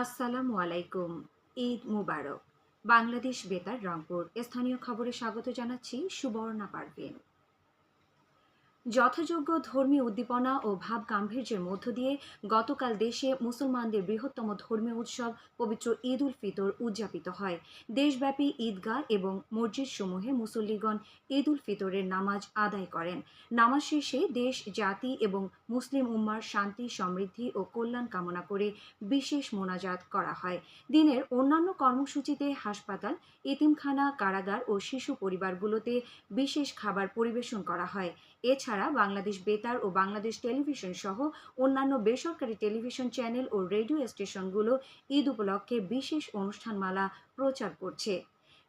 আসসালামু আলাইকুম। ঈদ মুবারক। বাংলাদেশ বেতার রংপুর। স্থানীয় খবরে স্বাগত জানাচ্ছি সুবর্ণা পারভিন। যথাযোগ্য ধর্মীয় উদ্দীপনা ও ভাব গাম্ভীর্যের মধ্য দিয়ে গতকাল দেশে মুসলমানদের বৃহত্তম ধর্মীয় উৎসব পবিত্র ঈদ উল ফিতর উদযাপিত হয়। দেশব্যাপী ঈদগাহ এবং মসজিদ সমূহে মুসল্লিগণ ঈদ উল ফিতরের নামাজ আদায় করেন। নামাজ শেষে দেশ, জাতি এবং মুসলিম উম্মার শান্তি, সমৃদ্ধি ও কল্যাণ কামনা করে বিশেষ মোনাজাত করা হয়। দিনের অন্যান্য কর্মসূচিতে হাসপাতাল, এতিমখানা, কারাগার ও শিশু পরিবারগুলোতে বিশেষ খাবার পরিবেশন করা হয়। এছাড়া বাংলাদেশ বেতার ও বাংলাদেশ টেলিভিশন সহ অন্যান্য বেসরকারি টেলিভিশন চ্যানেল ও রেডিও স্টেশনগুলো ঈদ উপলক্ষে বিশেষ অনুষ্ঠানমালা প্রচার করছে।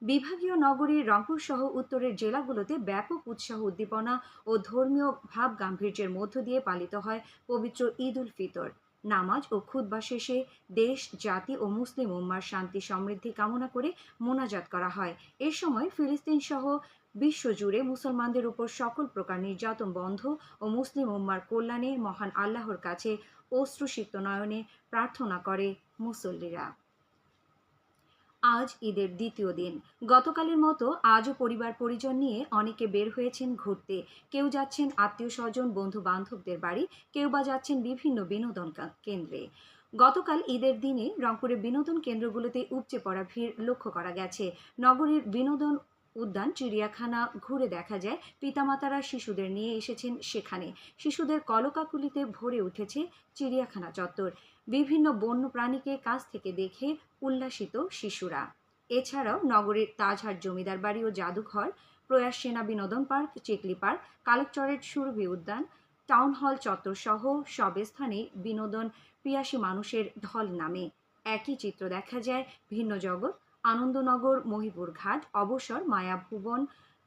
বিভাগীয় নগরী রংপুর সহ উত্তরের জেলাগুলোতে ব্যাপক উৎসাহ উদ্দীপনা ও ধর্মীয় ভাব গাম্ভীর্যের মধ্য দিয়ে পালিত হয় পবিত্র ঈদ উল ফিতর। নামাজ ও খুতবা শেষে দেশ, জাতি ও মুসলিম উম্মার শান্তি সমৃদ্ধি কামনা করে মোনাজাত করা হয়। এ সময় ফিলিস্তিন সহ বিশ্বজুড়ে মুসলমানদের উপর সকল প্রকার নির্যাতন বন্ধ ও মুসলিম উম্মার কল্যাণে মহান আল্লাহর কাছে অশ্রুসিক্ত নয়নে প্রার্থনা করে মুসল্লিরা। আজ ঈদের দ্বিতীয় দিন। গতকালের মতো আজও পরিবার পরিজন নিয়ে অনেকে বের হয়েছেন ঘুরতে। কেউ যাচ্ছেন আত্মীয় স্বজন বন্ধু বান্ধবদের বাড়ি, কেউ বা যাচ্ছেন বিভিন্ন বিনোদন কেন্দ্রে। গতকাল ঈদের দিনে রংপুরের বিনোদন কেন্দ্রগুলোতে উপচে পড়া ভিড় লক্ষ্য করা গেছে। নগরীর বিনোদন উদ্যান চিড়িয়াখানা ঘুরে দেখা যায়। পিতামাতারা শিশুদের নিয়ে এসেছেন সেখানে। শিশুদের কলকাকুলিতে ভরে উঠেছে চিড়িয়াখানা চত্বর। বিভিন্ন বন্য প্রাণীকে কাছ থেকে দেখে উল্লাসিত শিশুরা। এছাড়াও নগরীর তাজহাট জমিদার বাড়ি ও জাদুঘর, প্রয়াস সেনা বিনোদন পার্ক, চিকলি পার্ক কালেকচরের সুরভি উদ্যান, টাউন হল চত্বর সহ সব স্থানে বিনোদন পিয়াসী মানুষের ঢল নামে। একই চিত্র দেখা যায় ভিন্ন জগৎ আনন্দনগর মহিপুর ঘাট, অবসর মায়াভুবন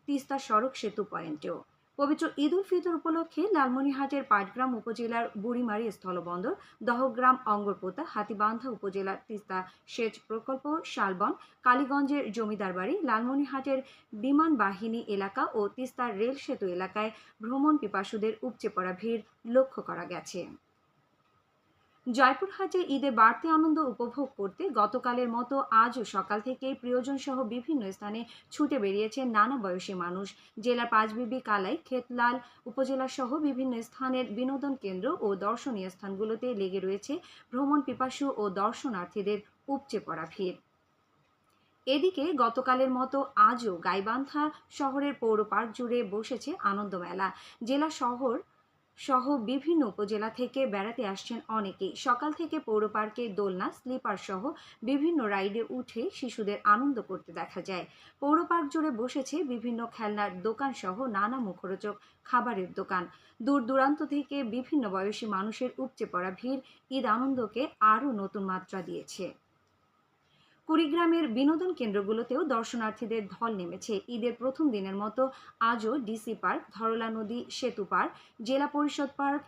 তিস্তা সড়ক সেতু পয়েন্টেও। পবিত্র ঈদ উল ফিতর উপলক্ষে লালমনিরহাটের পাটগ্রাম উপজেলার বুড়িমারি স্থলবন্দর, দহগ্রাম অঙ্গরপোতা হাতিবান্ধা উপজেলার তিস্তা সেচ প্রকল্প, শালবন, কালীগঞ্জের জমিদার বাড়ি, লালমনিরহাটের বিমান বাহিনী এলাকা ও তিস্তার রেল সেতু এলাকায় ভ্রমণ পিপাসুদের উপচে পড়া ভিড় লক্ষ্য করা গেছে। জয়পুরহাটে ঈদে বাড়তি আনন্দ উপভোগ করতে গতকালের মতো আজও সকাল থেকেই প্রিয়জন সহ বিভিন্ন স্থানে ছুটে বেরিয়েছে নানা বয়সী মানুষ। জেলার পাঁচবিবি, কালাই, খেতলাল উপজেলা সহ বিভিন্ন স্থানের বিনোদন কেন্দ্র ও দর্শনীয় স্থানগুলোতে লেগে রয়েছে ভ্রমণ পিপাসু ও দর্শনার্থীদের উপচে পড়া ভিড়। এদিকে গতকালের মতো আজও গাইবান্ধা শহরের পৌর পার্ক জুড়ে বসেছে আনন্দমেলা। জেলা শহর সহ বিভিন্ন উপজেলা থেকে বেড়াতে আসছেন অনেকেই। সকাল থেকে পৌর পার্কে দোলনা, স্লিপার সহ বিভিন্ন রাইডে উঠে শিশুদের আনন্দ করতে দেখা যায়। পৌর পার্ক জুড়ে বসেছে বিভিন্ন খেলনার দোকান সহ নানা মুখরোচক খাবারের দোকান। দূর দূরান্ত থেকে বিভিন্ন বয়সী মানুষের উপচে পড়া ভিড় ঈদ আনন্দকে আরও নতুন মাত্রা দিয়েছে। কুড়িগ্রামের বিনোদন কেন্দ্রগুলোতেও দর্শনার্থীদের ঢল নেমেছে। ঈদের প্রথম দিনের মতো আজও ডিসি পার্ক, ধরলা নদী, সেতু পার্ক, জেলা পরিষদ পার্ক,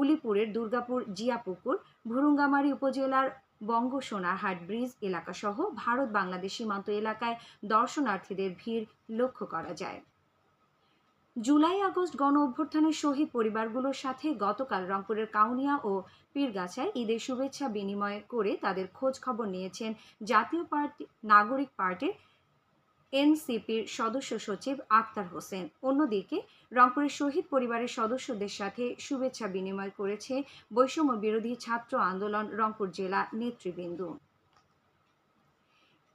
উলিপুরের দুর্গাপুর, জিয়াপুকুর, ভুরুঙ্গামারী উপজেলার বঙ্গ সোনারহাট ব্রিজ এলাকাসহ ভারত বাংলাদেশ সীমান্ত এলাকায় দর্শনার্থীদের ভিড় লক্ষ্য করা যায়। জুলাই আগস্ট গণ অভ্যুত্থানের শহীদ পরিবারগুলোর সাথে গতকাল রংপুরের কাউনিয়া ও পীরগাছায় ঈদের শুভেচ্ছা বিনিময় করে তাদের খোঁজ খবর নিয়েছেন জাতীয় পার্টি, নাগরিক পার্টির এনসিপির সদস্য সচিব আক্তার হোসেন। অন্যদিকে, রংপুরের শহীদ পরিবারের সদস্যদের সাথে শুভেচ্ছা বিনিময় করেছে বৈষম্য বিরোধী ছাত্র আন্দোলন রংপুর জেলা নেতৃবৃন্দ।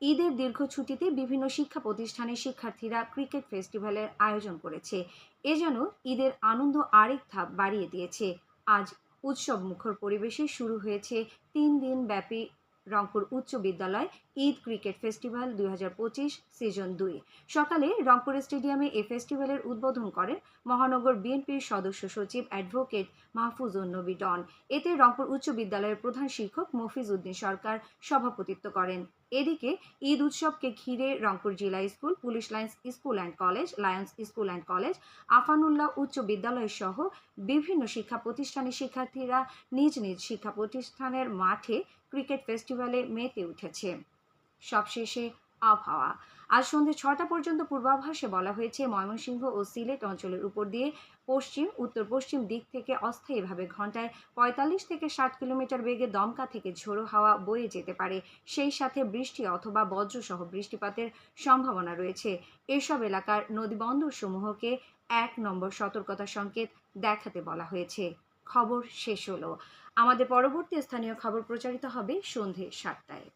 ঈদের দীর্ঘ ছুটিতে বিভিন্ন শিক্ষা প্রতিষ্ঠানের শিক্ষার্থীরা ক্রিকেট ফেস্টিভ্যালের আয়োজন করেছে। এ যেন ঈদের আনন্দ আরেক ধাপ বাড়িয়ে দিয়েছে। আজ উৎসব মুখর পরিবেশে শুরু হয়েছে তিন দিন ব্যাপী রংপুর উচ্চ বিদ্যালয় ঈদ ক্রিকেট ফেস্টিভ্যাল দুই হাজার পঁচিশ সিজন দুই। সকালে রংপুর স্টেডিয়ামে এই ফেস্টিভ্যালের উদ্বোধন করেন মহানগর বিএনপির সদস্য সচিব অ্যাডভোকেট মাহফুজুন নবী ডন। এতে রংপুর উচ্চ বিদ্যালয়ের প্রধান শিক্ষক মফিজ উদ্দিন সরকার সভাপতিত্ব করেন। এদিকে ঈদ উৎসবকে ঘিরে রংপুর জেলা school, police lines school and college, lions school and college, Afanullah উচ্চ বিদ্যালয় সহ বিভিন্ন শিক্ষা প্রতিষ্ঠানের শিক্ষার্থীরা নিজ নিজ শিক্ষা প্রতিষ্ঠানের মাঠে ক্রিকেট ফেস্টিভ্যালে মেতে উঠেছে। সবশেষে আবহাওয়া। আজ সন্ধ্যে ছটা পর্যন্ত পূর্বাভাসে বলা হয়েছে, ময়মনসিংহ ও সিলেট অঞ্চলের উপর দিয়ে পশ্চিম উত্তর পশ্চিম দিক থেকে অস্থায়ীভাবে ঘন্টায় পঁয়তাল্লিশ থেকে ষাট কিলোমিটার বেগে দমকা থেকে ঝোড়ো হাওয়া বয়ে যেতে পারে। সেই সাথে বৃষ্টি অথবা বজ্রসহ বৃষ্টিপাতের সম্ভাবনা রয়েছে। এসব এলাকার নদীবন্দর সমূহকে এক নম্বর সতর্কতা সংকেত দেখাতে বলা হয়েছে। খবর শেষ হলো। আমাদের পরবর্তী স্থানীয় খবর প্রচারিত হবে সন্ধে সাতটায়।